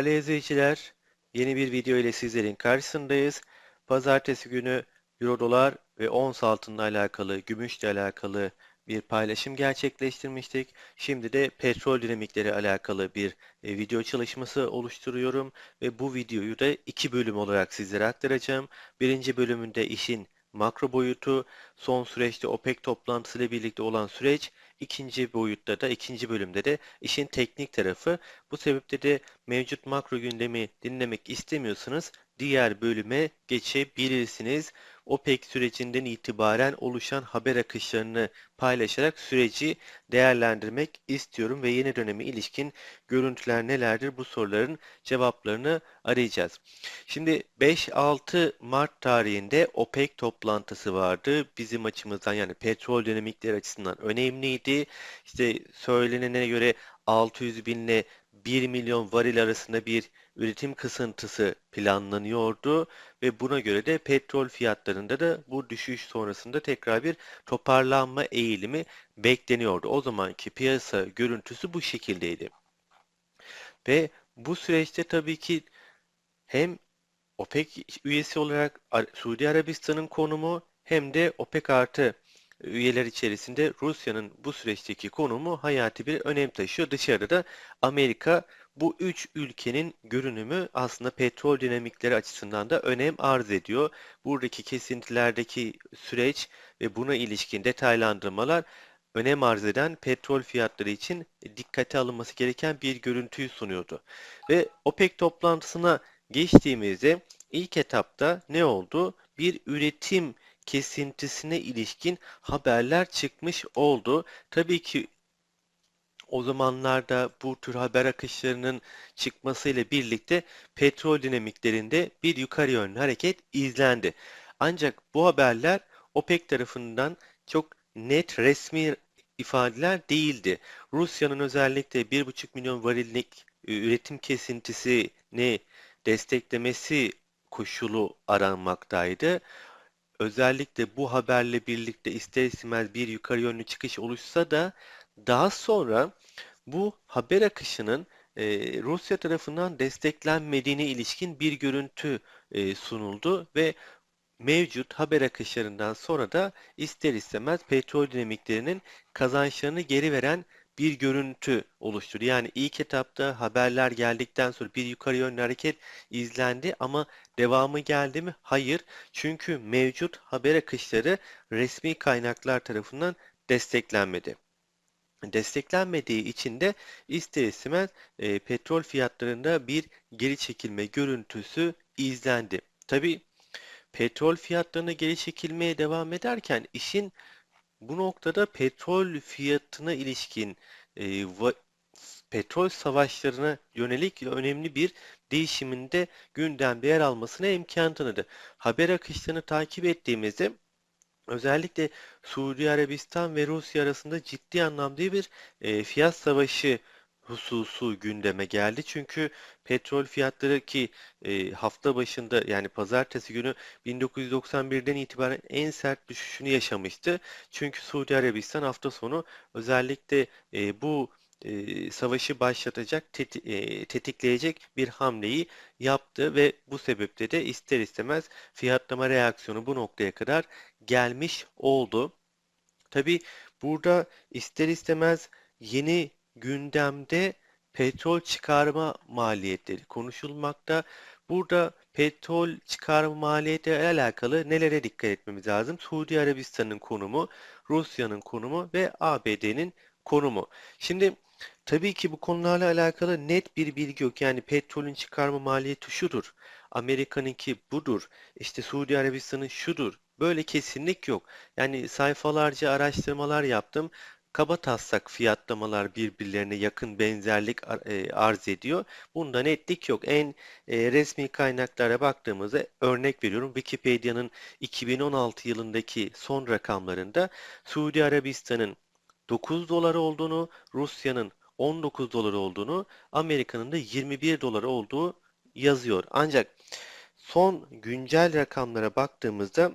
Değerli izleyiciler, yeni bir video ile sizlerin karşısındayız. Pazartesi günü Euro dolar ve ons altınla alakalı, gümüşle alakalı bir paylaşım gerçekleştirmiştik. Şimdi de petrol dinamikleri alakalı bir e, video çalışması oluşturuyorum ve bu videoyu da iki bölüm olarak sizlere aktaracağım. Birinci bölümünde işin makro boyutu, son süreçte OPEC toplantısı ile birlikte olan süreç, ikinci boyutta da ikinci bölümde de işin teknik tarafı. Bu sebeple de mevcut makro gündemi dinlemek istemiyorsanız diğer bölüme geçebilirsiniz. OPEC sürecinden itibaren oluşan haber akışlarını paylaşarak süreci değerlendirmek istiyorum ve yeni döneme ilişkin görüntüler nelerdir bu soruların cevaplarını arayacağız. Şimdi 5-6 Mart tarihinde OPEC toplantısı vardı. Bizim açımızdan yani petrol dinamikleri açısından önemliydi. İşte söylenene göre 600 binle 1 milyon varil arasında bir üretim kısıntısı planlanıyordu ve buna göre de petrol fiyatlarında da bu düşüş sonrasında tekrar bir toparlanma eğilimi bekleniyordu. O zamanki piyasa görüntüsü bu şekildeydi. Ve bu süreçte tabii ki hem OPEC üyesi olarak Suudi Arabistan'ın konumu hem de OPEC artı üyeler içerisinde Rusya'nın bu süreçteki konumu hayati bir önem taşıyor. Dışarıda da Amerika bu üç ülkenin görünümü aslında petrol dinamikleri açısından da önem arz ediyor. Buradaki kesintilerdeki süreç ve buna ilişkin detaylandırmalar önem arz eden petrol fiyatları için dikkate alınması gereken bir görüntüyü sunuyordu. Ve OPEC toplantısına geçtiğimizde ilk etapta ne oldu? Bir üretim kesintisine ilişkin haberler çıkmış oldu. Tabii ki o zamanlarda bu tür haber akışlarının çıkmasıyla birlikte petrol dinamiklerinde bir yukarı yönlü hareket izlendi. Ancak bu haberler OPEC tarafından çok net resmi ifadeler değildi. Rusya'nın özellikle 1,5 milyon varillik e, üretim kesintisini desteklemesi koşulu aranmaktaydı. Özellikle bu haberle birlikte ister istemez bir yukarı yönlü çıkış oluşsa da daha sonra bu haber akışının e, Rusya tarafından desteklenmediğine ilişkin bir görüntü e, sunuldu ve mevcut haber akışlarından sonra da ister istemez petrol dinamiklerinin kazançlarını geri veren bir görüntü oluşturdu. Yani ilk etapta haberler geldikten sonra bir yukarı yönlü hareket izlendi ama devamı geldi mi? Hayır. Çünkü mevcut haber akışları resmi kaynaklar tarafından desteklenmedi desteklenmediği için de ister istemez e, petrol fiyatlarında bir geri çekilme görüntüsü izlendi. Tabi petrol fiyatlarına geri çekilmeye devam ederken işin bu noktada petrol fiyatına ilişkin e, petrol savaşlarına yönelik önemli bir değişiminde gündemde yer almasına imkan tanıdı. Haber akışlarını takip ettiğimizde özellikle Suudi Arabistan ve Rusya arasında ciddi anlamda bir e, fiyat savaşı hususu gündeme geldi. Çünkü petrol fiyatları ki e, hafta başında yani pazartesi günü 1991'den itibaren en sert düşüşünü yaşamıştı. Çünkü Suudi Arabistan hafta sonu özellikle e, bu e, savaşı başlatacak, teti, e, tetikleyecek bir hamleyi yaptı ve bu sebeple de ister istemez fiyatlama reaksiyonu bu noktaya kadar gelmiş oldu. Tabi burada ister istemez yeni gündemde petrol çıkarma maliyetleri konuşulmakta. Burada petrol çıkarma maliyeti alakalı nelere dikkat etmemiz lazım? Suudi Arabistan'ın konumu, Rusya'nın konumu ve ABD'nin konumu. Şimdi tabii ki bu konularla alakalı net bir bilgi yok. Yani petrolün çıkarma maliyeti şudur. Amerika'nınki budur. İşte Suudi Arabistan'ın şudur. Böyle kesinlik yok. Yani sayfalarca araştırmalar yaptım kaba taslak fiyatlamalar birbirlerine yakın benzerlik e, arz ediyor. Bunda netlik yok. En e, resmi kaynaklara baktığımızda örnek veriyorum Wikipedia'nın 2016 yılındaki son rakamlarında Suudi Arabistan'ın 9 dolar olduğunu, Rusya'nın 19 dolar olduğunu, Amerika'nın da 21 dolar olduğu yazıyor. Ancak son güncel rakamlara baktığımızda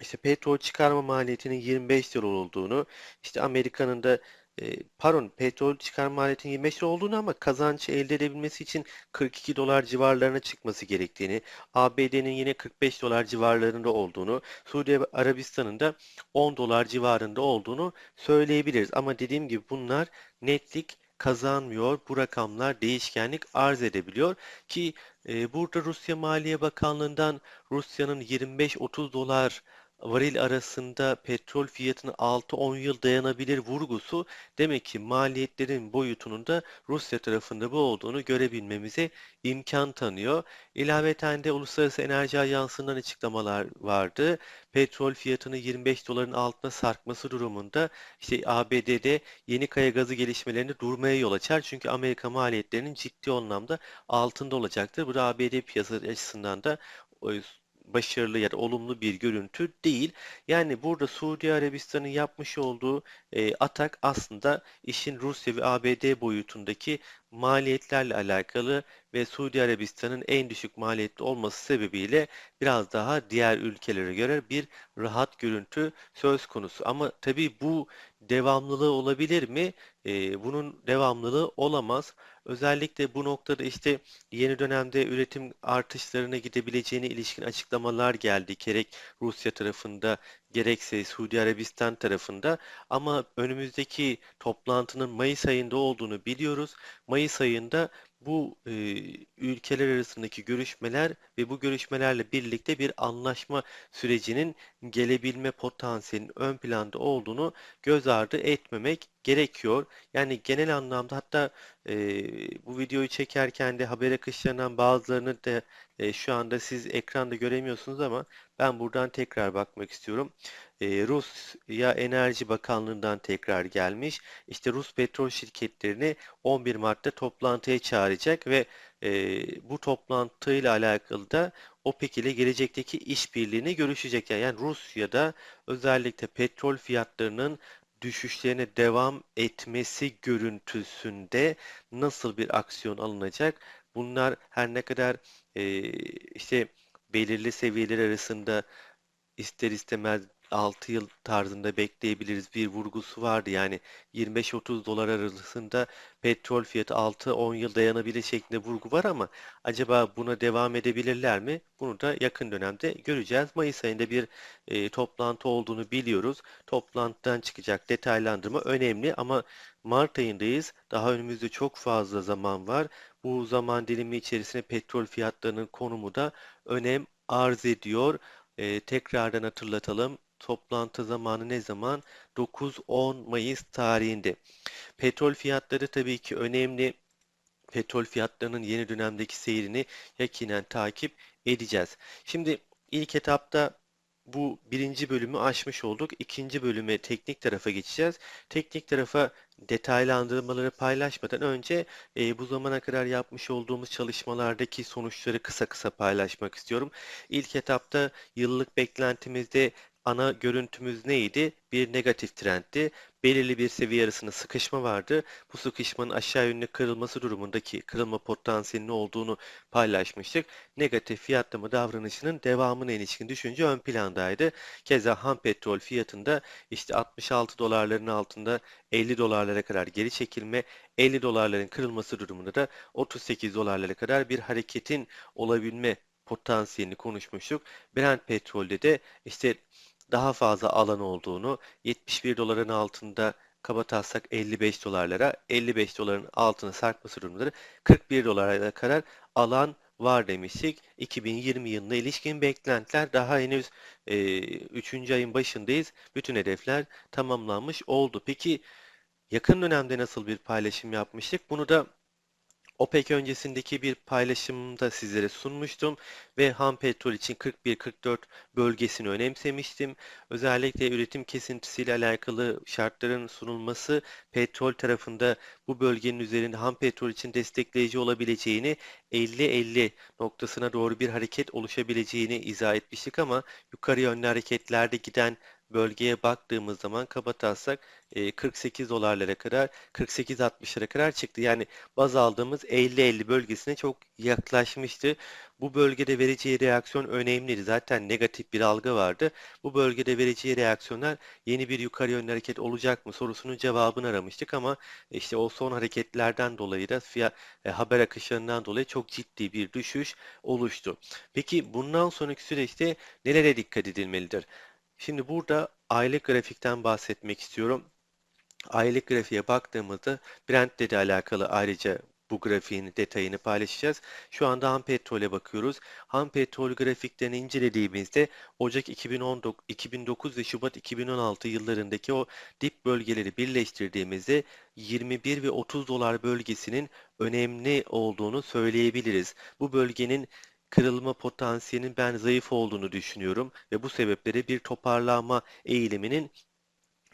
işte petrol çıkarma maliyetinin 25 dolar olduğunu, işte Amerika'nın da e, pardon petrol çıkarma maliyetinin 25 lira olduğunu ama kazancı elde edebilmesi için 42 dolar civarlarına çıkması gerektiğini, ABD'nin yine 45 dolar civarlarında olduğunu, Suudi Arabistan'ın da 10 dolar civarında olduğunu söyleyebiliriz. Ama dediğim gibi bunlar netlik kazanmıyor. Bu rakamlar değişkenlik arz edebiliyor ki e, burada Rusya Maliye Bakanlığı'ndan Rusya'nın 25-30 dolar varil arasında petrol fiyatının 6-10 yıl dayanabilir vurgusu demek ki maliyetlerin boyutunun da Rusya tarafında bu olduğunu görebilmemize imkan tanıyor. İlaveten de Uluslararası Enerji Ajansı'ndan açıklamalar vardı. Petrol fiyatını 25 doların altına sarkması durumunda işte ABD'de yeni kaya gazı gelişmelerini durmaya yol açar. Çünkü Amerika maliyetlerinin ciddi anlamda altında olacaktır. Bu da ABD piyasası açısından da başarılı ya da olumlu bir görüntü değil. Yani burada Suudi Arabistan'ın yapmış olduğu e, atak aslında işin Rusya ve ABD boyutundaki maliyetlerle alakalı ve Suudi Arabistan'ın en düşük maliyetli olması sebebiyle biraz daha diğer ülkelere göre bir rahat görüntü söz konusu. Ama tabii bu devamlılığı olabilir mi? Ee, bunun devamlılığı olamaz. Özellikle bu noktada işte yeni dönemde üretim artışlarına gidebileceğine ilişkin açıklamalar geldi. Gerek Rusya tarafında gerekse Suudi Arabistan tarafında ama önümüzdeki toplantının Mayıs ayında olduğunu biliyoruz. Mayıs ayında bu e, ülkeler arasındaki görüşmeler ve bu görüşmelerle birlikte bir anlaşma sürecinin gelebilme potansiyelinin ön planda olduğunu göz ardı etmemek gerekiyor. Yani genel anlamda hatta e, bu videoyu çekerken de haber akışlarından bazılarını da e, şu anda siz ekranda göremiyorsunuz ama ben buradan tekrar bakmak istiyorum. E, Rusya Enerji Bakanlığı'ndan tekrar gelmiş. İşte Rus petrol şirketlerini 11 Mart'ta toplantıya çağıracak ve e, bu toplantıyla alakalı da OPEC ile gelecekteki işbirliğini görüşecek. Yani Rusya'da özellikle petrol fiyatlarının düşüşlerine devam etmesi görüntüsünde nasıl bir aksiyon alınacak? Bunlar her ne kadar e, işte belirli seviyeler arasında ister istemez 6 yıl tarzında bekleyebiliriz bir vurgusu vardı. Yani 25-30 dolar arasında petrol fiyatı 6-10 yıl dayanabilir şeklinde vurgu var ama acaba buna devam edebilirler mi? Bunu da yakın dönemde göreceğiz. Mayıs ayında bir e, toplantı olduğunu biliyoruz. Toplantıdan çıkacak detaylandırma önemli ama Mart ayındayız. Daha önümüzde çok fazla zaman var. Bu zaman dilimi içerisinde petrol fiyatlarının konumu da önem arz ediyor. E, tekrardan hatırlatalım. Toplantı zamanı ne zaman? 9-10 Mayıs tarihinde. Petrol fiyatları tabii ki önemli. Petrol fiyatlarının yeni dönemdeki seyrini yakinen takip edeceğiz. Şimdi ilk etapta bu birinci bölümü aşmış olduk. İkinci bölüme teknik tarafa geçeceğiz. Teknik tarafa detaylandırmaları paylaşmadan önce e, bu zamana kadar yapmış olduğumuz çalışmalardaki sonuçları kısa kısa paylaşmak istiyorum. İlk etapta yıllık beklentimizde ana görüntümüz neydi? Bir negatif trendti. Belirli bir seviye arasında sıkışma vardı. Bu sıkışmanın aşağı yönlü kırılması durumundaki kırılma potansiyelinin olduğunu paylaşmıştık. Negatif fiyatlama davranışının devamına ilişkin düşünce ön plandaydı. Keza ham petrol fiyatında işte 66 dolarların altında 50 dolarlara kadar geri çekilme, 50 dolarların kırılması durumunda da 38 dolarlara kadar bir hareketin olabilme potansiyelini konuşmuştuk. Brent petrolde de işte daha fazla alan olduğunu, 71 doların altında kabataslak 55 dolarlara, 55 doların altına sarkması durumları 41 dolara kadar alan var demiştik. 2020 yılına ilişkin beklentiler daha henüz e, 3. ayın başındayız. Bütün hedefler tamamlanmış oldu. Peki yakın dönemde nasıl bir paylaşım yapmıştık? Bunu da OPEC öncesindeki bir paylaşımda sizlere sunmuştum ve ham petrol için 41-44 bölgesini önemsemiştim. Özellikle üretim kesintisiyle alakalı şartların sunulması petrol tarafında bu bölgenin üzerinde ham petrol için destekleyici olabileceğini 50-50 noktasına doğru bir hareket oluşabileceğini izah etmiştik ama yukarı yönlü hareketlerde giden bölgeye baktığımız zaman kabataslak e, 48 dolarlara kadar 48-60'lara kadar çıktı. Yani baz aldığımız 50-50 bölgesine çok yaklaşmıştı. Bu bölgede vereceği reaksiyon önemliydi. Zaten negatif bir algı vardı. Bu bölgede vereceği reaksiyonlar yeni bir yukarı yönlü hareket olacak mı sorusunun cevabını aramıştık ama işte o son hareketlerden dolayı da fiyat e, haber akışlarından dolayı çok ciddi bir düşüş oluştu. Peki bundan sonraki süreçte nelere dikkat edilmelidir? Şimdi burada aylık grafikten bahsetmek istiyorum. Aylık grafiğe baktığımızda Brent de alakalı ayrıca bu grafiğin detayını paylaşacağız. Şu anda ham petrole bakıyoruz. Ham petrol grafiklerini incelediğimizde Ocak 2019, 2009 ve Şubat 2016 yıllarındaki o dip bölgeleri birleştirdiğimizde 21 ve 30 dolar bölgesinin önemli olduğunu söyleyebiliriz. Bu bölgenin kırılma potansiyelinin ben zayıf olduğunu düşünüyorum ve bu sebeplere bir toparlanma eğiliminin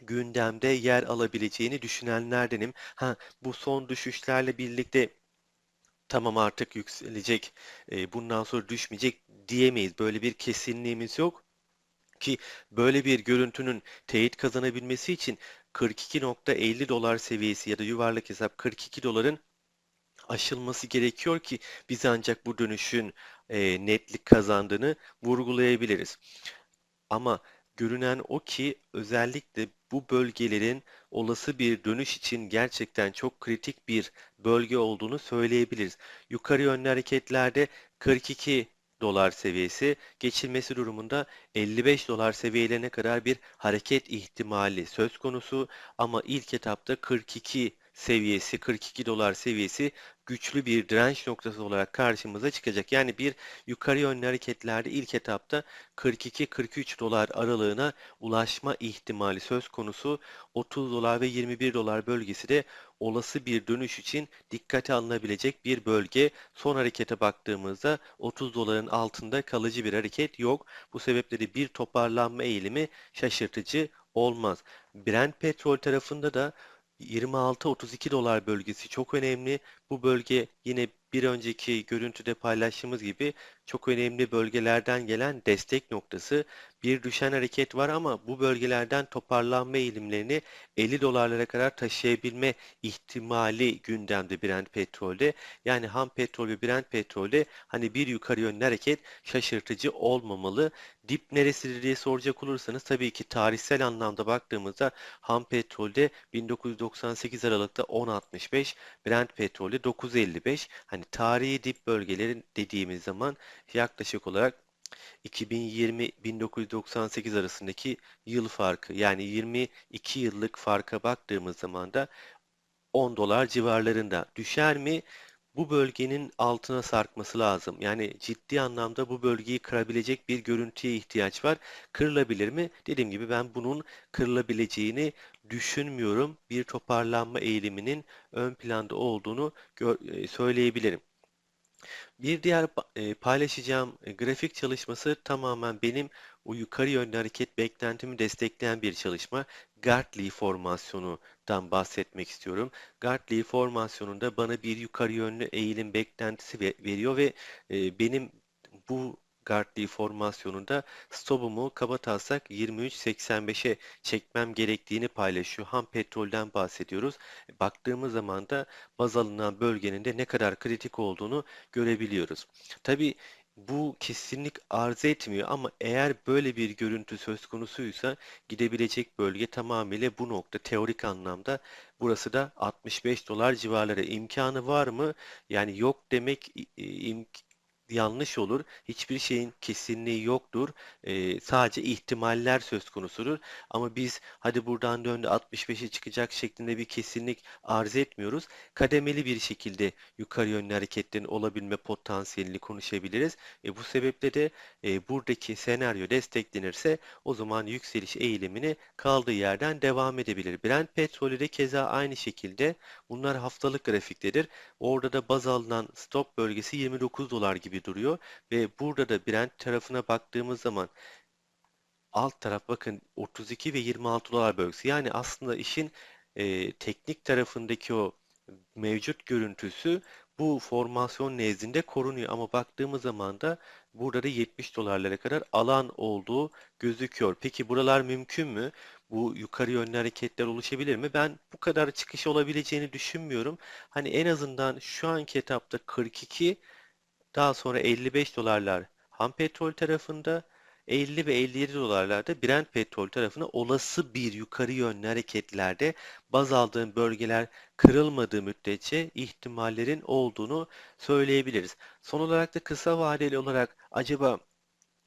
gündemde yer alabileceğini düşünenlerdenim. Ha, bu son düşüşlerle birlikte tamam artık yükselecek, e, bundan sonra düşmeyecek diyemeyiz. Böyle bir kesinliğimiz yok ki böyle bir görüntünün teyit kazanabilmesi için 42.50 dolar seviyesi ya da yuvarlak hesap 42 doların aşılması gerekiyor ki biz ancak bu dönüşün e, netlik kazandığını vurgulayabiliriz. Ama görünen o ki özellikle bu bölgelerin olası bir dönüş için gerçekten çok kritik bir bölge olduğunu söyleyebiliriz. Yukarı yönlü hareketlerde 42 dolar seviyesi geçilmesi durumunda 55 dolar seviyelerine kadar bir hareket ihtimali söz konusu ama ilk etapta 42 seviyesi 42 dolar seviyesi güçlü bir direnç noktası olarak karşımıza çıkacak. Yani bir yukarı yönlü hareketlerde ilk etapta 42-43 dolar aralığına ulaşma ihtimali söz konusu. 30 dolar ve 21 dolar bölgesi de olası bir dönüş için dikkate alınabilecek bir bölge. Son harekete baktığımızda 30 doların altında kalıcı bir hareket yok. Bu sebeple de bir toparlanma eğilimi şaşırtıcı olmaz. Brent petrol tarafında da 26-32 dolar bölgesi çok önemli. Bu bölge yine bir önceki görüntüde paylaştığımız gibi çok önemli bölgelerden gelen destek noktası. Bir düşen hareket var ama bu bölgelerden toparlanma eğilimlerini 50 dolarlara kadar taşıyabilme ihtimali gündemde Brent petrolde. Yani ham petrol ve Brent petrolde hani bir yukarı yönlü hareket şaşırtıcı olmamalı. Dip neresidir diye soracak olursanız tabii ki tarihsel anlamda baktığımızda ham petrolde 1998 Aralık'ta 10.65, Brent petrolde 9.55. Hani tarihi dip bölgelerin dediğimiz zaman yaklaşık olarak 2020-1998 arasındaki yıl farkı yani 22 yıllık farka baktığımız zaman da 10 dolar civarlarında düşer mi? Bu bölgenin altına sarkması lazım. Yani ciddi anlamda bu bölgeyi kırabilecek bir görüntüye ihtiyaç var. Kırılabilir mi? Dediğim gibi ben bunun kırılabileceğini düşünmüyorum. Bir toparlanma eğiliminin ön planda olduğunu e, söyleyebilirim. Bir diğer e, paylaşacağım e, grafik çalışması tamamen benim o yukarı yönlü hareket beklentimi destekleyen bir çalışma. Gartley formasyonundan bahsetmek istiyorum. Gartley formasyonunda bana bir yukarı yönlü eğilim beklentisi veriyor ve benim bu Gartley formasyonunda stopumu kabataslak 23.85'e çekmem gerektiğini paylaşıyor. Ham petrolden bahsediyoruz. Baktığımız zaman da baz alınan bölgenin de ne kadar kritik olduğunu görebiliyoruz. Tabi bu kesinlik arz etmiyor ama eğer böyle bir görüntü söz konusuysa gidebilecek bölge tamamıyla bu nokta teorik anlamda burası da 65 dolar civarları imkanı var mı? Yani yok demek im yanlış olur. Hiçbir şeyin kesinliği yoktur. E, sadece ihtimaller söz konusudur. Ama biz hadi buradan döndü 65'e çıkacak şeklinde bir kesinlik arz etmiyoruz. Kademeli bir şekilde yukarı yönlü hareketlerin olabilme potansiyelini konuşabiliriz. E, bu sebeple de e, buradaki senaryo desteklenirse o zaman yükseliş eğilimini kaldığı yerden devam edebilir. Brent petrolü de keza aynı şekilde bunlar haftalık grafiktedir. Orada da baz alınan stop bölgesi 29 dolar gibi duruyor ve burada da Brent tarafına baktığımız zaman alt taraf bakın 32 ve 26 dolar bölgesi. Yani aslında işin e, teknik tarafındaki o mevcut görüntüsü bu formasyon nezdinde korunuyor. Ama baktığımız zaman da burada da 70 dolarlara kadar alan olduğu gözüküyor. Peki buralar mümkün mü? Bu yukarı yönlü hareketler oluşabilir mi? Ben bu kadar çıkış olabileceğini düşünmüyorum. Hani en azından şu anki etapta 42 daha sonra 55 dolarlar ham petrol tarafında 50 ve 57 dolarlarda Brent petrol tarafına olası bir yukarı yönlü hareketlerde baz aldığım bölgeler kırılmadığı müddetçe ihtimallerin olduğunu söyleyebiliriz. Son olarak da kısa vadeli olarak acaba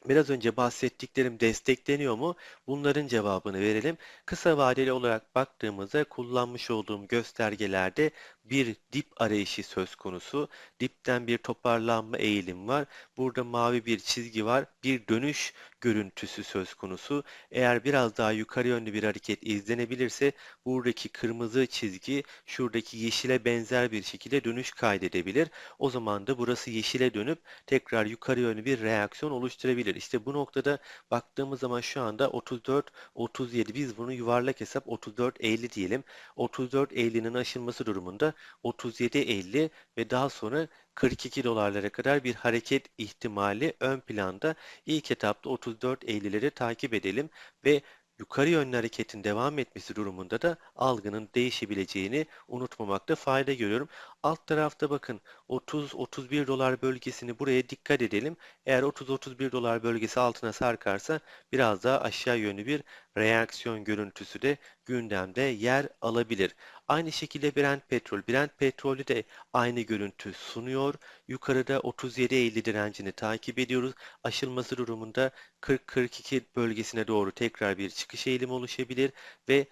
Biraz önce bahsettiklerim destekleniyor mu? Bunların cevabını verelim. Kısa vadeli olarak baktığımızda kullanmış olduğum göstergelerde bir dip arayışı söz konusu. Dipten bir toparlanma eğilim var. Burada mavi bir çizgi var. Bir dönüş görüntüsü söz konusu. Eğer biraz daha yukarı yönlü bir hareket izlenebilirse buradaki kırmızı çizgi şuradaki yeşile benzer bir şekilde dönüş kaydedebilir. O zaman da burası yeşile dönüp tekrar yukarı yönlü bir reaksiyon oluşturabilir. İşte bu noktada baktığımız zaman şu anda 34 37 biz bunu yuvarlak hesap 34 50 diyelim. 34 50'nin aşılması durumunda 37 50 ve daha sonra 42 dolarlara kadar bir hareket ihtimali ön planda. İlk etapta 34.50'leri takip edelim ve yukarı yönlü hareketin devam etmesi durumunda da algının değişebileceğini unutmamakta fayda görüyorum. Alt tarafta bakın 30-31 dolar bölgesini buraya dikkat edelim. Eğer 30-31 dolar bölgesi altına sarkarsa biraz daha aşağı yönlü bir reaksiyon görüntüsü de gündemde yer alabilir. Aynı şekilde Brent petrol. Brent petrolü de aynı görüntü sunuyor. Yukarıda 37.50 direncini takip ediyoruz. Aşılması durumunda 40-42 bölgesine doğru tekrar bir çıkış eğilimi oluşabilir ve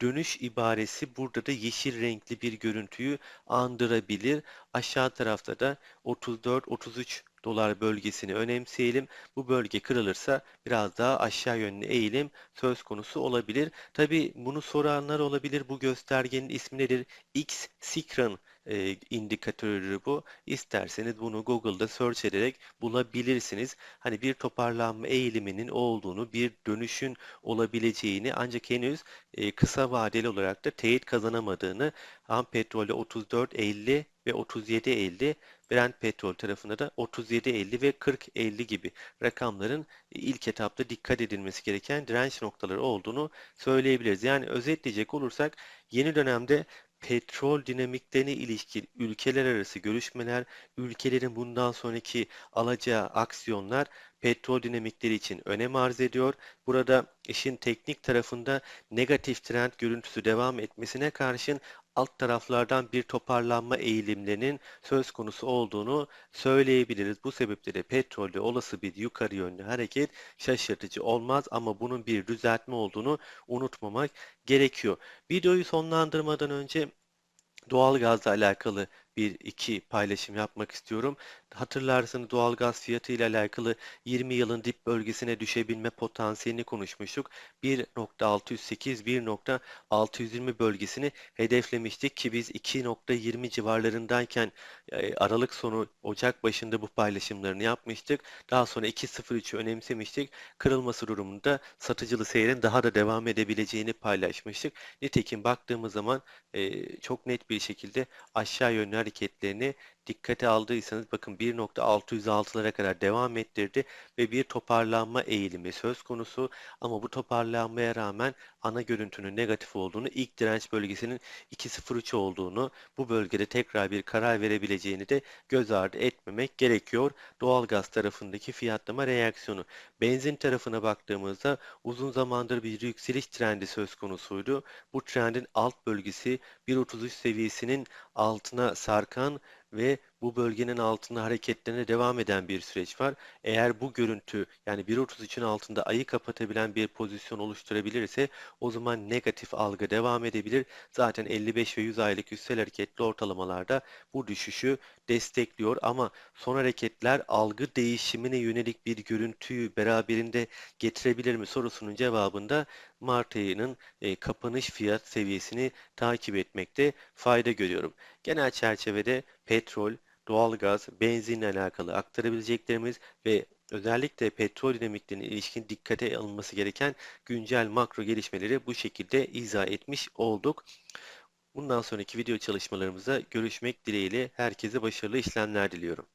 dönüş ibaresi burada da yeşil renkli bir görüntüyü andırabilir. Aşağı tarafta da 34-33 dolar bölgesini önemseyelim. Bu bölge kırılırsa biraz daha aşağı yönlü eğilim söz konusu olabilir. Tabi bunu soranlar olabilir. Bu göstergenin ismi nedir? X Sikran e, indikatörü bu. İsterseniz bunu Google'da search ederek bulabilirsiniz. Hani bir toparlanma eğiliminin olduğunu, bir dönüşün olabileceğini ancak henüz e, kısa vadeli olarak da teyit kazanamadığını ham petrolde 34.50 ve 37.50 Brent petrol tarafında da 37.50 ve 40.50 gibi rakamların ilk etapta dikkat edilmesi gereken direnç noktaları olduğunu söyleyebiliriz. Yani özetleyecek olursak yeni dönemde petrol dinamiklerine ilişkin ülkeler arası görüşmeler, ülkelerin bundan sonraki alacağı aksiyonlar petrol dinamikleri için önem arz ediyor. Burada işin teknik tarafında negatif trend görüntüsü devam etmesine karşın alt taraflardan bir toparlanma eğilimlerinin söz konusu olduğunu söyleyebiliriz. Bu sebeple de petrolde olası bir yukarı yönlü hareket şaşırtıcı olmaz ama bunun bir düzeltme olduğunu unutmamak gerekiyor. Videoyu sonlandırmadan önce doğalgazla alakalı bir iki paylaşım yapmak istiyorum. Hatırlarsınız doğalgaz fiyatı ile alakalı 20 yılın dip bölgesine düşebilme potansiyelini konuşmuştuk. 1.608 1.620 bölgesini hedeflemiştik ki biz 2.20 civarlarındayken e, Aralık sonu Ocak başında bu paylaşımlarını yapmıştık. Daha sonra 2.03'ü önemsemiştik. Kırılması durumunda satıcılı seyrin daha da devam edebileceğini paylaşmıştık. Nitekim baktığımız zaman e, çok net bir şekilde aşağı yönlü hareketlerini dikkate aldıysanız bakın 1.606'lara kadar devam ettirdi ve bir toparlanma eğilimi söz konusu ama bu toparlanmaya rağmen ana görüntünün negatif olduğunu, ilk direnç bölgesinin 2.03 olduğunu, bu bölgede tekrar bir karar verebileceğini de göz ardı etmemek gerekiyor. Doğalgaz tarafındaki fiyatlama reaksiyonu. Benzin tarafına baktığımızda uzun zamandır bir yükseliş trendi söz konusuydu. Bu trendin alt bölgesi 1.33 seviyesinin altına sarkan ve bu bölgenin altında hareketlerine devam eden bir süreç var. Eğer bu görüntü yani 1.33'ün altında ayı kapatabilen bir pozisyon oluşturabilirse o zaman negatif algı devam edebilir. Zaten 55 ve 100 aylık yüksel hareketli ortalamalarda bu düşüşü destekliyor ama son hareketler algı değişimine yönelik bir görüntüyü beraberinde getirebilir mi sorusunun cevabında Mart ayının e, kapanış fiyat seviyesini takip etmekte fayda görüyorum. Genel çerçevede petrol, doğalgaz, benzinle alakalı aktarabileceklerimiz ve özellikle petrol dinamiklerine ilişkin dikkate alınması gereken güncel makro gelişmeleri bu şekilde izah etmiş olduk. Bundan sonraki video çalışmalarımıza görüşmek dileğiyle herkese başarılı işlemler diliyorum.